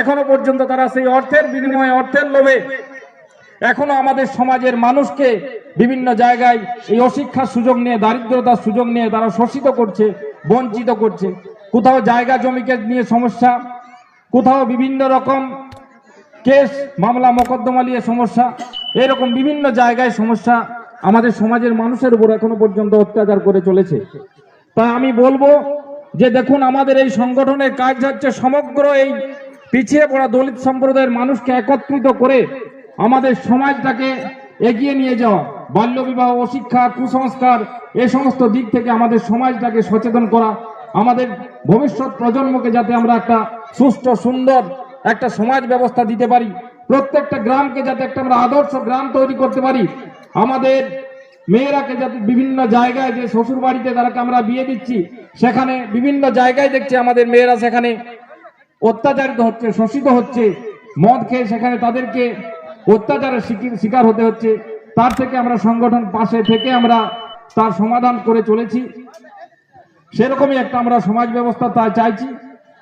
এখনও পর্যন্ত তারা সেই অর্থের বিনিময়ে, অর্থের লোভে এখনও আমাদের সমাজের মানুষকে বিভিন্ন জায়গায় এই অশিক্ষার সুযোগ নিয়ে, দারিদ্রতার সুযোগ নিয়ে তারা শোষিত করছে, বঞ্চিত করছে। কোথাও জায়গা জমিকে নিয়ে সমস্যা, কোথাও বিভিন্ন রকম কেস, মামলা, মোকদ্দমা নিয়ে সমস্যা, এরকম বিভিন্ন জায়গায় সমস্যা আমাদের সমাজের মানুষের উপর এখনও পর্যন্ত অত্যাচার করে চলেছে। তাই আমি বলব যে দেখুন, আমাদের এই সংগঠনের কাজ হচ্ছে সমগ্র এই পিছিয়ে পড়া দলিত সম্প্রদায়ের মানুষকে একত্রিত করে আমাদের সমাজটাকে এগিয়ে নিয়ে যাওয়া বাল্যবিবাহ অশিক্ষা, কুসংস্কার, এ সমস্ত দিক থেকে আমাদের সমাজটাকে সচেতন করা, আমাদের ভবিষ্যৎ প্রজন্মকে যাতে আমরা একটা সুষ্ঠু, সুন্দর একটা সমাজ ব্যবস্থা দিতে পারি, প্রত্যেকটা গ্রামকে যাতে একটা আমরা আদর্শ গ্রাম তৈরি করতে পারি, আমাদের মেয়েরাকে যাতে বিভিন্ন জায়গায় যে শ্বশুর বাড়িতে তারাকে আমরা বিয়ে দিচ্ছি, সেখানে বিভিন্ন জায়গায় দেখছি আমাদের মেয়েরা সেখানে অত্যাচারিত হচ্ছে, শোষিত হচ্ছে, মদ খেয়ে সেখানে তাদেরকে অত্যাচারের শিকি- শিকার হতে হচ্ছে। তার থেকে আমরা সংগঠন পাশে থেকে আমরা তার সমাধান করে চলেছি। সেরকমই একটা আমরা সমাজ ব্যবস্থা তা চাইছি।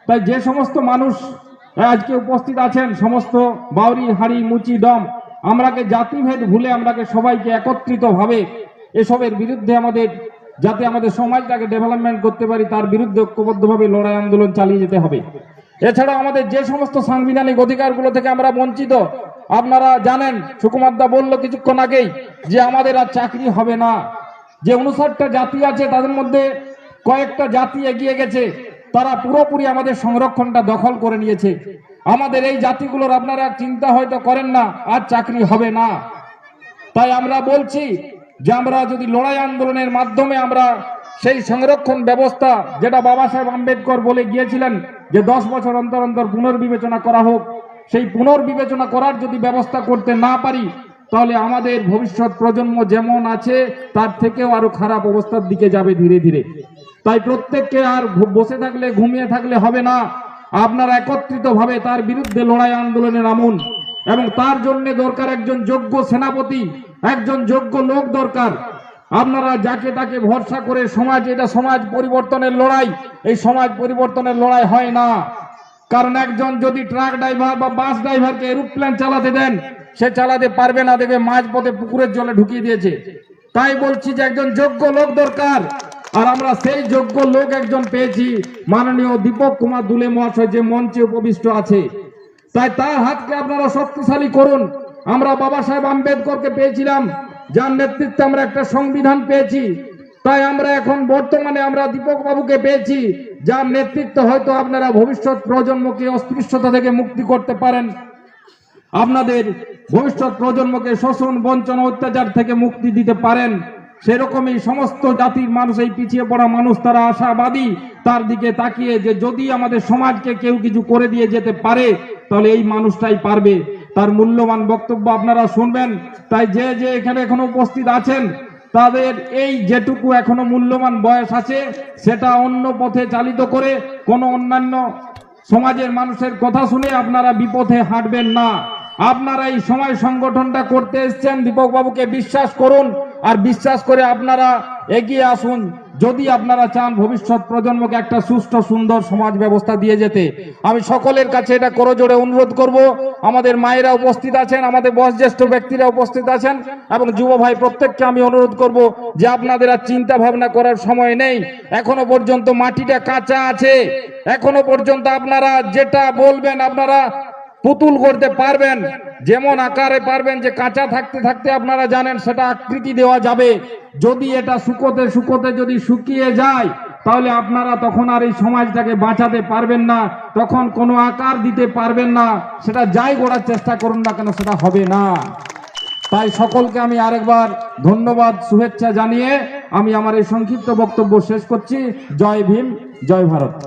তাই যে সমস্ত মানুষ আজকে উপস্থিত আছেন, সমস্ত বাউরি, হাড়ি, মুচি দম আমরাকে জাতিভেদ ভুলে আমরাকে সবাইকে একত্রিত ভাবে এসবের বিরুদ্ধে আমাদের, যাতে আমাদের সমাজটাকে ডেভেলপমেন্ট করতে পারি, তার বিরুদ্ধে ঐক্যবদ্ধভাবে লড়াই আন্দোলন চালিয়ে যেতে হবে। এছাড়া আমাদের যে সমস্ত সাংবিধানিক অধিকারগুলো থেকে আমরা বঞ্চিত, আপনারা জানেন, সুকুমার দা বলল কিছুক্ষণ আগেই যে আমাদের আর চাকরি হবে না। যে উনষাটটা জাতি আছে, তাদের মধ্যে কয়েকটা জাতি এগিয়ে গেছে, তারা পুরোপুরি আমাদের সংরক্ষণটা দখল করে নিয়েছে। আমাদের এই জাতিগুলোর আপনারা চিন্তা হয়তো করেন না, আর চাকরি হবে না। তাই আমরা বলছি যে আমরা যদি লড়াই আন্দোলনের মাধ্যমে আমরা সেই সংরক্ষণ ব্যবস্থা, যেটা বাবা সাহেব আম্বেদকর বলে গিয়েছিলেন যে দশ বছর অন্তর অন্তর পুনর্বিবেচনা করা হোক, সেই পুনর্বিবেচনা করার যদি ব্যবস্থা করতে না পারি, তাহলে আমাদের ভবিষ্যৎ প্রজন্ম যেমন আছে, তার থেকেও আরও খারাপ অবস্থার দিকে যাবে ধীরে ধীরে। তাই প্রত্যেককে আর বসে থাকলে, ঘুমিয়ে থাকলে হবে না। আপনারা একত্রিত ভাবে তার বিরুদ্ধে লড়াই আন্দোলনে নামুন এবং তার জন্য দরকার একজন যোগ্য সেনাপতি, একজন যোগ্য লোক দরকার। আপনারা যাকে তাকে ভরসা করে সমাজ এটা সমাজ পরিবর্তনের লড়াই, এই সমাজ পরিবর্তনের লড়াই হয় না। কারণ একজন যদি ট্রাক ড্রাইভার বা বাস ড্রাইভারকে এরোপ্লেন চালাতে দেন, সে চালাতে পারবে না, দেখবে মাঝ পথে পুকুরের জলে ঢুকিয়ে দিয়েছে। তাই বলছি যে একজন যোগ্য লোক দরকার। আর আমরা সেই যোগ্য লোক একজন পেয়েছি, মাননীয় দীপক কুমার দুলে মহাশয়, যে মঞ্চে উপবিষ্ট আছে। তাই তার হাতকে আপনারা শক্তিশালী করুন। আমরা বাবা সাহেব আম্বেদকরকে পেয়েছিলাম। যার নেতৃত্বে আমরা একটা সংবিধান পেয়েছি, তাই আমরা এখন বর্তমানে আমরা দীপক বাবুকে পেয়েছি, যার নেতৃত্বে হয়তো আপনারা ভবিষ্যৎ প্রজন্মকে অস্পৃশ্যতা থেকে মুক্তি করতে পারেন। আপনাদের ভবিষ্যৎ প্রজন্মকে শোষণ, বঞ্চনা, অত্যাচার থেকে মুক্তি দিতে পারেন। সেরকমই সমস্ত জাতির মানুষ, এই পিছিয়ে পড়া মানুষ, তারা আশাবাদী তার দিকে তাকিয়ে যে যদি আমাদের সমাজকে কেউ কিছু করে দিয়ে যেতে পারে, তাহলে এই মানুষটাই পারবে। তার মূল্যবান বক্তব্য আপনারা শুনবেন। তাই যে যে এখানে এখনও উপস্থিত আছেন, তাদের এই যেটুকু এখনও মূল্যবান বয়স আছে, সেটা অন্য পথে চালিত করে কোনো অন্যান্য সমাজের মানুষের কথা শুনে আপনারা বিপথে হাঁটবেন না। আপনারা এই সময় সংগঠনটা করতে এসছেন দীপক বাবুকে বিশ্বাস করুন, আর বিশ্বাস করে আপনারা এগিয়ে আসুন। যদি আপনারা চান ভবিষ্যৎ প্রজন্মকে একটা সুষ্ঠু, সুন্দর সমাজ ব্যবস্থা দিয়ে যেতে, আমি সকলের কাছে এটা করজোড়ে অনুরোধ করব। আমাদের মায়েরা উপস্থিত আছেন, আমাদের বয়োজ্যেষ্ঠ ব্যক্তিরা উপস্থিত আছেন, এবং যুব ভাই প্রত্যেককে আমি অনুরোধ করব যে আপনাদের আর চিন্তা ভাবনা করার সময় নেই। এখনও পর্যন্ত মাটিটা কাঁচা আছে। এখনও পর্যন্ত আপনারা যেটা বলবেন, আপনারা পুতুল করতে পারবেন, যেমন আকারে পারবেন, যে কাঁচা থাকতে থাকতে আপনারা জানেন সেটা আকৃতি দেওয়া যাবে। যদি এটা শুকোতে শুকোতে যদি শুকিয়ে যায়, তাহলে আপনারা তখন আর এই সমাজটাকে বাঁচাতে পারবেন না, তখন কোনো আকার দিতে পারবেন না। সেটা যাই গড়ার চেষ্টা করুন না কেন, সেটা হবে না। তাই সকলকে আমি আরেকবার ধন্যবাদ, শুভেচ্ছা জানিয়ে আমি আমার এই সংক্ষিপ্ত বক্তব্য শেষ করছি। জয় ভীম, জয় ভারত।